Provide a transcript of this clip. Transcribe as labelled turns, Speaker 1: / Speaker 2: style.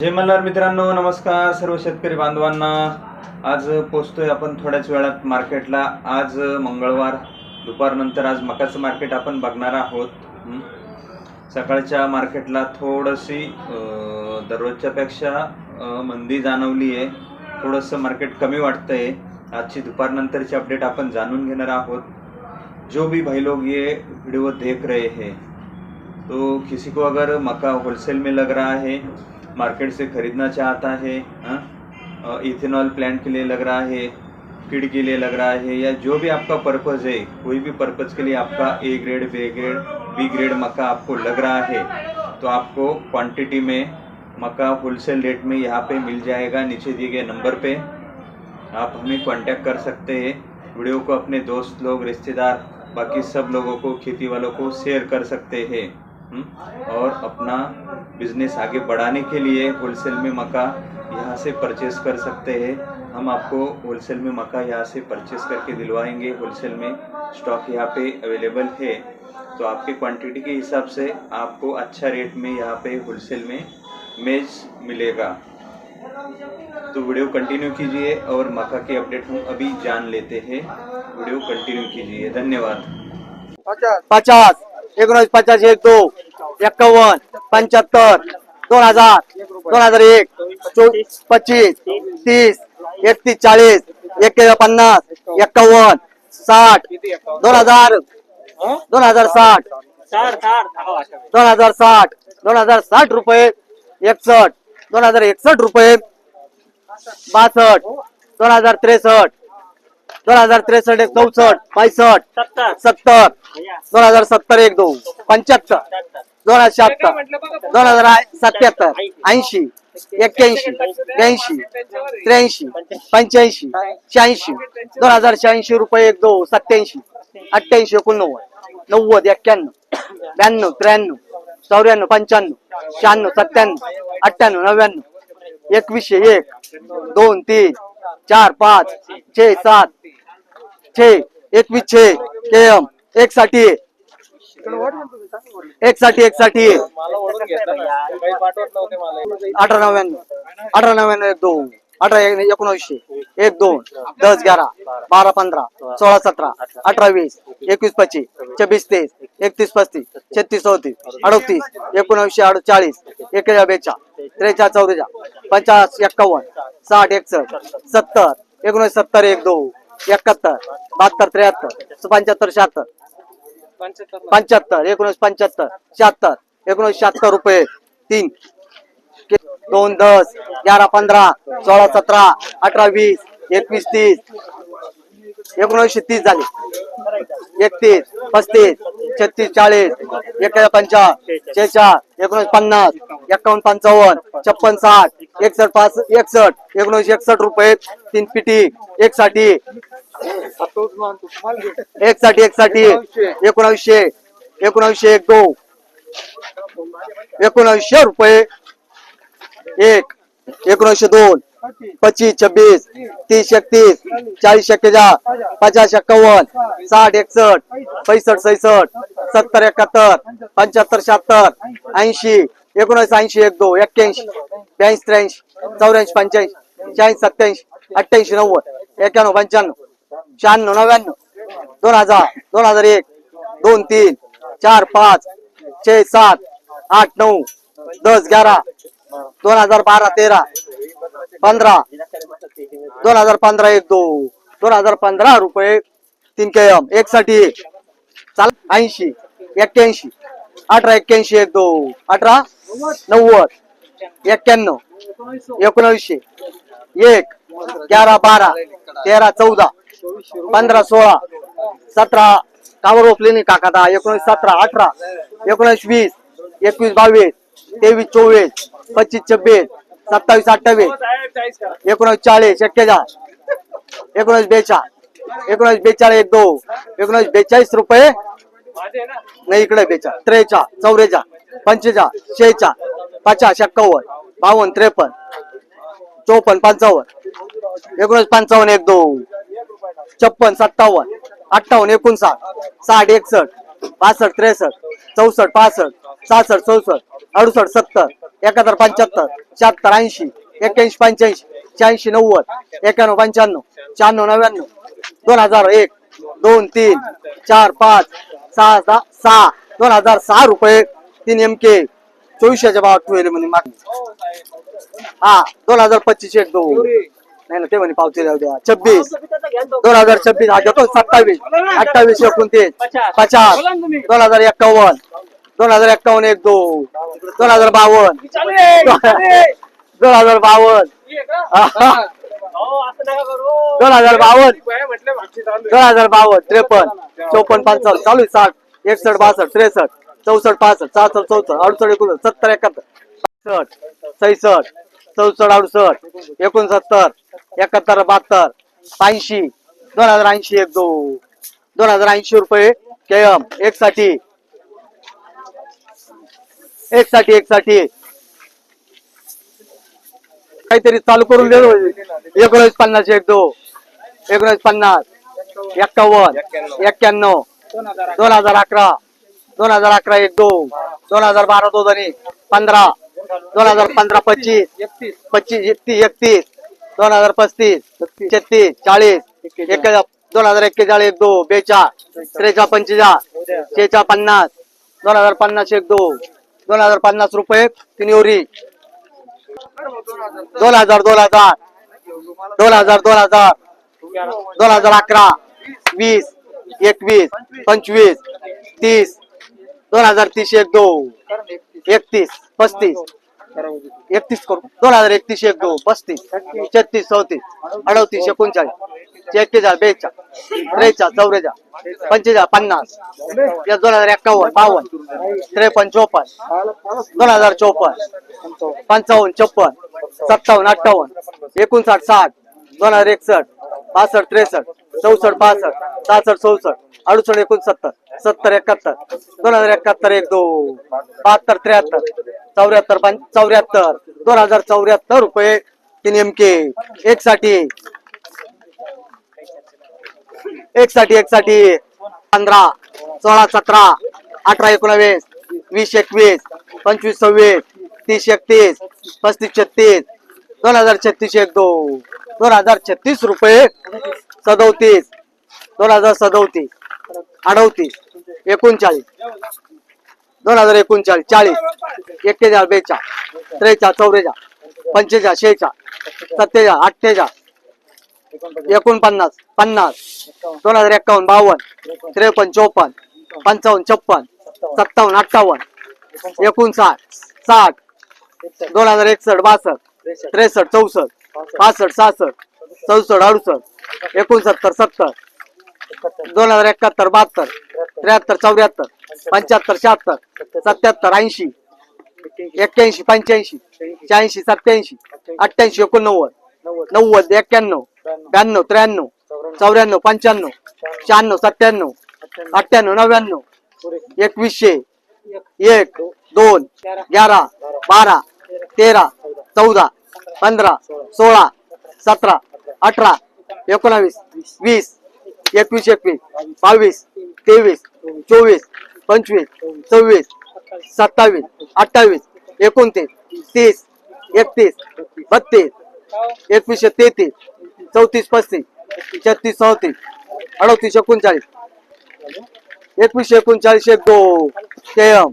Speaker 1: जय मल्हार मित्रांनो नमस्कार सर्व शेतकरी बांधवांना. आज पोचतोय आपण थोड्याच वेळात मार्केटला. आज मंगळवार दुपारनंतर आज मकाचं मार्केट आपण बघणार आहोत. सकाळच्या मार्केटला थोडीशी दररोजच्यापेक्षा मंदी जाणवली आहे थोडंसं मार्केट कमी वाटतंय. आजची दुपारनंतरची अपडेट आपण जाणून घेणार आहोत. जो भी भाई लोग ये व्हिडिओ देख रहे हैं तो किसी को अगर मका होलसेल में लग रहा है मार्केट से खरीदना चाहता है हाँ? इथेनॉल प्लांट के लिए लग रहा है फ़ीड के लिए लग रहा है, या जो भी आपका पर्पज़ है, कोई भी पर्पज़ के लिए आपका A grade B grade B grade मक्का आपको लग रहा है तो आपको क्वांटिटी में मक्का होलसेल रेट में यहाँ पे मिल जाएगा, नीचे दिए गए नंबर पे आप हमें कांटेक्ट कर सकते हैं वीडियो को अपने दोस्त लोग, रिश्तेदार, बाकी सब लोगों को, खेती वालों को शेयर कर सकते हैं हम्म? और अपना बिज़नेस आगे बढ़ाने के लिए होलसेल में मक्का यहाँ से परचेस कर सकते हैं। हम आपको होलसेल में मक्का यहाँ से परचेस करके दिलवाएँगे। होलसेल में स्टॉक यहाँ पे अवेलेबल है। तो आपके क्वांटिटी के हिसाब से आपको अच्छा रेट में यहाँ पे होलसेल में मेज मिलेगा। तो वीडियो कंटिन्यू कीजिए और मक्का के अपडेट हम अभी जान लेते हैं। वीडियो कंटिन्यू कीजिए। धन्यवाद।
Speaker 2: पचास। एकोणीस पचास, एक दो। एक्कावन्न पंच्याहत्तर दोन हजार दोन हजार एक पच्चीस तीस एकतीस चाळीस एक पन्नास एक्कावन्न साठ दोन हजार दोन हजार साठ दोन हजार साठ दोन हजार साठ रुपये एकसठ दोन हजार एकसठ रुपये बासष्ट दोन हजार त्रेसष्ट दोन हजार त्रेसष्ट एक चौसष्ट पासष्ट सत्तर दोन हजार सत्तर एक दोन पंच्याहत्तर. दोन हजार शहात्तर दोन हजार सत्याहत्तर ऐंशी. एक्क्याऐंशी ब्याऐंशी त्र्याऐंशी पंच्याऐंशी. शहाऐंशी. दोन हजार शहाऐंशी रुपये एक दोन सत्याऐंशी अठ्ठ्याऐंशी एकोणनव्वद नव्वद एक्क्याण्णव ब्याण्णव त्र्याण्णव चौऱ्याण्णव पंच्याण्णव शहाण्णव सत्त्याण्णव अठ्ठ्याण्णव नव्याण्णव एकवीसशे एक दोन तीन चार पाच छे सात छे एकवीस छे के एम एक साठी एक साठी एक साठी अठरा नव्याण्णव अठरा नव्याण्णव एक दोन अठरा एक- एकोणऐंशी एक दोन दस ग्यारा बारा पंधरा सोळा सतरा अठरा वीस एकवीस पच्चीस छब्बीस तीस एकतीस पस्तीस छत्तीस चौतीस अडतीस एकोणऐंशी अडचाळीस एक बेचा त्रेचाळ चौरेचा पंचाळीस एक्कावन्न साठ एकसष्ट सत्तर एकोणीस सत्तर एक दोन एकाहत्तर बहात्तर त्र्याहत्तर पंच्याहत्तर शहात्तर पंच्याहत्तर एकोणीस पंच्याहत्तर शहात्तर एकोणीस शहात्तर रुपये. तीन. दोन दस ग्यारा पंधरा सोळा सतरा अठरा वीस एकवीस तीस. एकोणीसशे तीस झाले. एकतीस पस्तीस छत्तीस चाळीस एक पंचा शेचाळ एकोणीस पन्नास एकावन्न पंचावन्न छप्पन साठ एकसष्ट पाच एकसष्ट एकोणीसशे एकसष्ट रुपये. तीन पिटी एक साठी एक साठी एक साठी एकोणावीसशे एकोणावीसशे एक दो एकोणावीसशे रुपये. एक एकोणीसशे दोन पच्चीस छब्बीस तीस एकतीस चाळीस एक्केचाळ पचास एक्कावन्न साठ एकसष्ट पैसष्ट सैसष्ट सत्तर एकाहत्तर पंच्याहत्तर शहात्तर ऐंशी एकोणीस ऐंशी एक दो एक्क्याऐंशी ब्याऐंशी त्र्याऐंशी चौऱ्याऐंशी पंच्याऐंशी शहाऐंशी सत्याऐंशी अठ्ठ्याऐंशी नव्वद एक्क्याण्णव पंच्याण्णव. शहाण्णव नव्याण्णव दोन हजार दोन हजार एक दोन तीन चार पाच छे सात आठ नऊ दस ग्यारा दोन हजार बारा तेरा पंधरा दोन हजार पंधरा एक दो दोन हजार पंधरा रुपये तीन के एम एक साठी चाल ऐंशी एक्क्याऐंशी अठरा एक्क्याऐंशी एक दो अठरा नव्वद एक्क्याण्णव एकोणावीसशे एक ग्यारा बारा तेरा चौदा पंधरा सोळा सतरा कावर रोपले नाही काका दहा एकोणीस सतरा अठरा एकोणीस वीस एकवीस बावीस तेवीस चोवीस पच्चीस छब्बीस सत्तावीस अठ्ठावीस एकोणीस चाळीस एक्केचाळ एकोणीस बेचाळ एकोणीस बेचाळीस एक दो एकोणीस बेचाळीस रुपये. नाही इकडे बेचाळ त्रेचाळ चौरेचाळ पंचेचाळ शेचाळ पचास एक्कावन्न बावन्न त्रेपन्न चौपन्न पंचावन्न एकोणीस पंचावन्न एक दोन. छप्पन सत्तावन्न अठ्ठावन्न एकोणसाठ साठ एकसष्ट पासष्ट त्रेसष्ट चौसष्ट पासष्ट सहासष्ट चौसष्ट अडुसष्ट सत्तर एकाहत्तर पंच्याहत्तर शहात्तर ऐंशी एक्क्याऐंशी पंच्याऐंशी शहाऐंशी नव्वद एक्याण्णव पंच्याण्णव शहाण्णव नव्याण्णव दोन हजार एक दोन तीन चार पाच सहा सहा सहा दोन हजार सहा रुपये तीन एम के चोवीसशेच्या भावात एल म्हणे मागणी. हा दोन हजार पच्चीस एक दोन. नाही ना ते म्हणे पावती जाऊ द्या. छब्बीस. दोन हजार छब्बीस हा घेतो सत्तावीस. अठ्ठावीस एकोणतीस. पचास. दोन हजार एक्कावन्न. दोन हजार एक्कावन्न एक दोन. दोन हजार बावन्न. दोन हजार बावन्न. दोन हजार बावन्न. दोन हजार बावन्न त्रेपन्न चौपन्न पंचावन्न चालू साठ एकसष्ट बासष्ट त्रेसष्ट चौसष्ट पासष्ट सहासष्ट चौसष्ट अडुसष्ट एकोणसष्ट सत्तर एकाहत्तर सहासष्ट सैसष्ट चौसष्ट अडुसष्ट एकोणसत्तर एकाहत्तर बहात्तर ऐंशी दोन हजार ऐंशी एक दोन दोन हजार ऐंशी रुपये केम एक साठी एक साठी एक साठी काहीतरी चालू करून दे एकोणीस पन्नास एक दो. एकोणीस पन्नास एक्कावन्न एक्क्याण्णव दोन हजार अकरा दोन हजार अकरा एक दोन दोन हजार बारा दो पंधरा. दोन हजार पंधरा पच्चीस. पच्चीस एकतीस. एकतीस दोन हजार पस्तीस छत्तीस चाळीस. एक दोन हजार एक्केचाळीस एक दो बेचाळ त्रेचा पंचेचा शेचा पन्नास. दोन हजार पन्नास एक दो. दोन हजार पन्नास रुपये तीन दोन हजार दोन हजार. दोन हजार दोन हजार. दोन हजार अकरा वीस एकवीस पंचवीस तीस. दोन हजार तीस एक दो. एकतीस पस्तीस. एकतीस करू. दोन हजार एकतीस एक दोन पस्तीस छत्तीस चौतीस अडतीस एकोणचाळीस एक्केचाळीस बेचाळीस त्रेचाळीस चौरेचा पंचेचाळीस पन्नास या दोन हजार एक्कावन्न बावन्न त्रेपन्न चोपन्न दोन हजार चोपन्न पंचावन्न छप्पन सत्तावन्न अठ्ठावन्न एकोणसाठ साठ दोन हजार एकसष्ट पासष्ट त्रेसष्ट चौसष्ट पासष्ट सहासष्ट चौसष्ट अडुसष्ट एकोणसत्तर सत्तर एकाहत्तर दोन हजार एकाहत्तर एक दोन बहात्तर त्र्याहत्तर चौऱ्याहत्तर चौऱ्याहत्तर दोन हजार चौऱ्याहत्तर रुपये तीन एमके एक साठी एक साठी एक साठी पंधरा सोळा सतरा अठरा एकोणावीस वीस एकवीस पंचवीस सव्वीस तीस एकतीस पस्तीस छत्तीस दोन हजार छत्तीस एक दोन दोन हजार छत्तीस रुपये सदोतीस. दोन हजार सदोतीस. अडतीस. एकोणचाळीस. दोन हजार एकोणचाळीस. चाळीस. एक्केचाळ बेचाळ त्रेचाळ चौवेचाळ पंचेचाळ शेचाळ सत्तेचाळ अठ्ठेचाळ एकोणपन्नास पन्नास. दोन हजार एक्कावन्न बावन्न. त्रेपन्न चोपन्न. पंचावन्न छप्पन्न. सत्तावन्न अठ्ठावन्न. एकोणसाठ साठ. दोन हजार एकसष्ट बासष्ट. त्रेसष्ट चौसष्ट. पासष्ट सहासष्ट. चौसष्ट अडुसष्ट एकोणसत्तर सत्तर दोन हजार एकाहत्तर बहात्तर त्र्याहत्तर चौऱ्याहत्तर पंच्याहत्तर शहात्तर सत्याहत्तर ऐंशी एक्क्याऐंशी पंच्याऐंशी शहाऐंशी सत्याऐंशी अठ्ठ्याऐंशी एकोणनव्वद नव्वद एक्क्याण्णव ब्याण्णव त्र्याण्णव चौऱ्याण्णव पंच्याण्णव शहाण्णव सत्त्याण्णव अठ्ठ्याण्णव नव्याण्णव एकवीसशे एक दोन ग्यारा बारा तेरा चौदा पंधरा सोळा सतरा अठरा एकोणावीस वीस एकवीस एकवीस बावीस तेवीस चोवीस पंचवीस सव्वीस सत्तावीस अठ्ठावीस एकोणतीस तीस एकतीस बत्तीस एकवीसशे तेहतीस चौतीस पस्तीस छत्तीस चौतीस अडतीस एकोणचाळीस एकवीसशे एकोणचाळीस एक दोन तेम